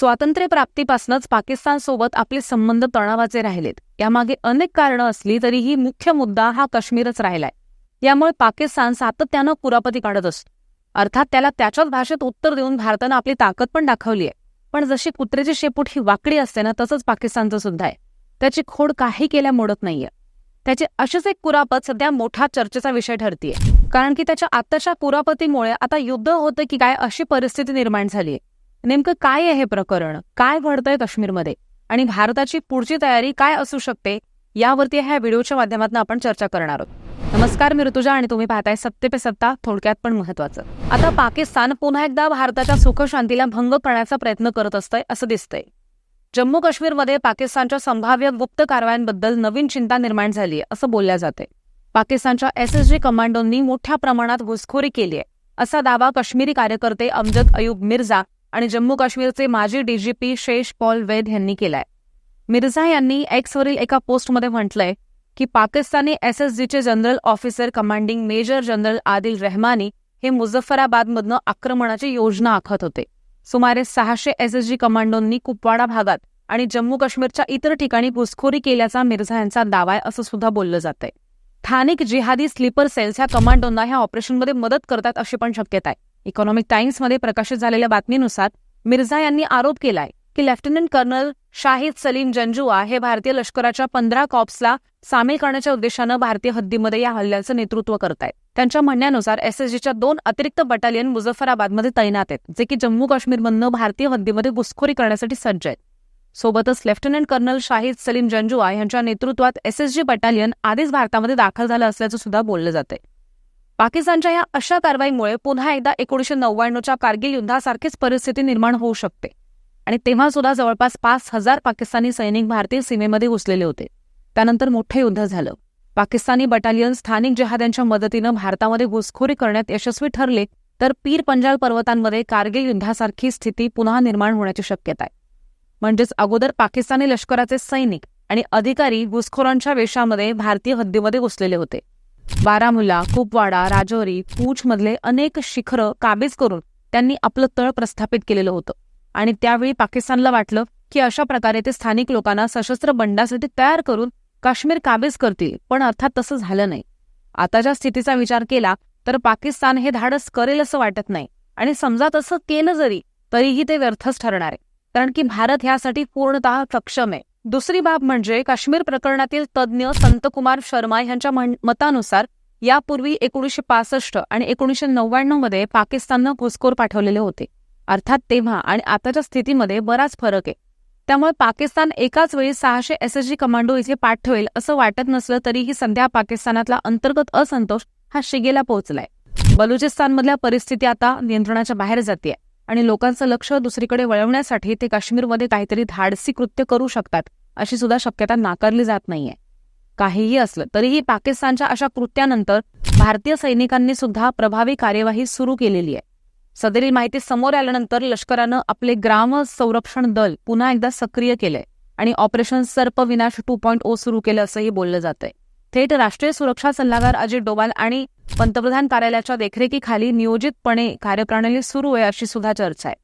स्वातंत्र्यप्राप्तीपासूनच पाकिस्तानसोबत आपले संबंध तणावाचे राहिलेत. यामागे अनेक कारणं असली तरीही मुख्य मुद्दा हा काश्मीरच राहिलाय. यामुळे पाकिस्तान सातत्यानं कुरापती काढत असतो. अर्थात त्याला त्याच्याच भाषेत उत्तर देऊन भारतानं आपली ताकद पण दाखवली आहे. पण जशी कुत्र्याची शेपूट ही वाकडी असते ना तसंच पाकिस्तानचं सुद्धा आहे. त्याची खोड काही केल्या मोडत नाहीये. त्याची अशीच एक कुरापत सध्या मोठा चर्चेचा विषय ठरतीये. कारण की त्याच्या आत्ताच्या कुरापतीमुळे आता युद्ध होतं की काय अशी परिस्थिती निर्माण झालीय. नेमकं काय आहे हे प्रकरण? काय घडतंय काश्मीरमध्ये? आणि भारताची पुढची तयारी काय असू शकते? यावरती ह्या व्हिडिओच्या माध्यमातून आपण चर्चा करणार आहोत. नमस्कार मी ऋतुजा आणि तुम्ही पाहताय सत्य पे सत्ता थोडक्यात पण महत्वाचं आता पाकिस्तान पुन्हा एकदा भारताच्या सुखशांतीला भंग करण्याचा प्रयत्न करत असतंय असं दिसतंय. जम्मू काश्मीरमध्ये पाकिस्तानच्या संभाव्य गुप्त कारवायांबद्दल नवीन चिंता निर्माण झाली आहे असं बोलल्या जाते पाकिस्तानच्या एस एस जी कमांडोंनी मोठ्या प्रमाणात घुसखोरी केली आहे असा दावा काश्मीरी कार्यकर्ते अमजद अयुब मिर्झा आणि जम्मू काश्मीरचे माजी डीजीपी शेष पॉल वेद यांनी केलाय. मिर्झा यांनी एक्सवरील एका पोस्टमध्ये म्हटलंय की पाकिस्तानी एस एस जीचे general officer commanding major general Adil Rahmani हे मुझफ्फराबादमधनं आक्रमणाची योजना आखत होते. सुमारे सहाशे एस एस जी कमांडोंनी कुपवाडा भागात आणि जम्मू काश्मीरच्या इतर ठिकाणी घुसखोरी केल्याचा मिर्झा यांचा दावा आहे असं सुद्धा बोललं जातंय. स्थानिक जिहादी स्लीपर सेल्स ह्या कमांडोंना ह्या ऑपरेशनमध्ये मदत करतात अशी पण शक्यता आहे. इकॉनॉमिक टाइम्समध्ये प्रकाशित झालेल्या बातमीनुसार मिर्झा यांनी आरोप केलाय की लेफ्टनंट कर्नल शाहिद सलीम जंजुआ हे भारतीय लष्कराच्या पंधरा कॉप्सला सामील करण्याच्या उद्देशानं भारतीय हद्दीमध्ये या हल्ल्याचं नेतृत्व करतायत. त्यांच्या म्हणण्यानुसार एसएसजीच्या दोन अतिरिक्त बटालियन मुझफ्फराबादमध्ये तैनात आहेत जे की जम्मू काश्मीरमधनं भारतीय हद्दीमध्ये घुसखोरी करण्यासाठी सज्ज आहेत. सोबतच लेफ्टनंट कर्नल शाहिद सलीम जंजुआ यांच्या नेतृत्वात एसएसजी बटालियन आधीच भारतामध्ये दाखल झालं असल्याचं सुद्धा बोललं जातंय. पाकिस्तानच्या या अशा कारवाईमुळे पुन्हा एकदा एकोणीशे नव्याण्णवच्या कारगिल युद्धासारखीच परिस्थिती निर्माण होऊ शकते. आणि तेव्हा सुद्धा जवळपास पाच हजार पाकिस्तानी सैनिक भारतीय सीमेमध्ये घुसलेले होते. त्यानंतर मोठं युद्ध झालं. पाकिस्तानी बटालियन स्थानिक जहाद्यांच्या मदतीनं भारतामध्ये घुसखोरी करण्यात यशस्वी ठरले तर पीर पंजाल पर्वतांमध्ये कारगिल युद्धासारखी स्थिती पुन्हा निर्माण होण्याची शक्यता आहे. म्हणजेच अगोदर पाकिस्तानी लष्कराचे सैनिक आणि अधिकारी घुसखोरांच्या वेशामध्ये भारतीय हद्दीमध्ये घुसलेले होते. बारामुल्ला कुपवाडा राजौरी पूछमधले अनेक शिखरं काबीज करून त्यांनी आपलं तळ प्रस्थापित केलेलं होतं. आणि त्यावेळी पाकिस्तानला वाटलं की अशा प्रकारे ते स्थानिक लोकांना सशस्त्र बंडासाठी तयार करून काश्मीर काबीज करतील पण अर्थात तसं झालं नाही. आताच्या स्थितीचा विचार केला तर पाकिस्तान हे धाडस करेल असं वाटत नाही. आणि समजा तसं केलं जरी तरीही ते व्यर्थच ठरणार आहे. कारण की भारत ह्यासाठी पूर्णतः सक्षम आहे. दुसरी बाब म्हणजे काश्मीर प्रकरणातील तज्ज्ञ संतकुमार शर्मा यांच्या मतानुसार यापूर्वी एकोणीसशे पासष्ट आणि एकोणीसशे नव्याण्णवमध्ये पाकिस्ताननं घुसखोर पाठवलेले होते. अर्थात तेव्हा आणि आताच्या स्थितीमध्ये बराच फरक आहे. त्यामुळे पाकिस्तान एकाच वेळी सहाशे एसएसजी कमांडो इथे पाठवेल असं वाटत नसलं तरीही सध्या पाकिस्तानातला अंतर्गत असंतोष हा शिगेला पोहोचलाय. बलुचिस्तानमधल्या परिस्थिती आता नियंत्रणाच्या बाहेर जाते आणि लोकांचं लक्ष दुसरीकडे वळवण्यासाठी ते काश्मीरमध्ये काहीतरी धाडसी कृत्य करू शकतात अशी सुद्धा शक्यता नाकारली जात नाहीये. काहीही असलं तरीही पाकिस्तानच्या अशा कृत्यानंतर भारतीय सैनिकांनी सुद्धा प्रभावी कार्यवाही सुरू केलेली आहे. सदरील माहिती समोर आल्यानंतर लष्करानं आपले ग्राम संरक्षण दल पुन्हा एकदा सक्रिय केलंय आणि operation Sarpvinash two point O सुरू केलं असंही बोललं जातंय. थेट राष्ट्रीय सुरक्षा सल्लागार अजित डोवाल आणि पंतप्रधान कार्यालयाच्या देखरेखीखाली नियोजितपणे कार्यप्रणाली सुरू आहे अशी सुद्धा चर्चा आहे.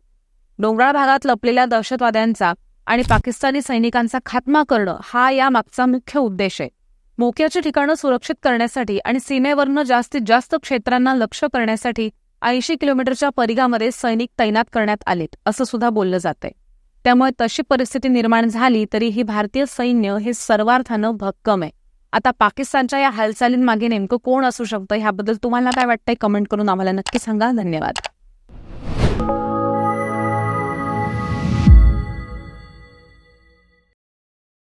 डोंगराळ भागात लपलेल्या दहशतवाद्यांचा आणि पाकिस्तानी सैनिकांचा खात्मा करणं हा या मागचा मुख्य उद्देश आहे. मोक्याची ठिकाणं सुरक्षित करण्यासाठी आणि सीमेवरनं जास्तीत जास्त क्षेत्रांना लक्ष करण्यासाठी ऐंशी किलोमीटरच्या परिघामध्ये सैनिक तैनात करण्यात आलेत असं सुद्धा बोललं जातंय. त्यामुळे तशी परिस्थिती निर्माण झाली तरी ही भारतीय सैन्य हे सर्वार्थानं भक्कम आहे. आता पाकिस्तानच्या या हालचालींमागे नेमकं कोण असू शकतं? ह्याबद्दल तुम्हाला काय वाटतंय? कमेंट करून आम्हाला नक्की सांगा. धन्यवाद.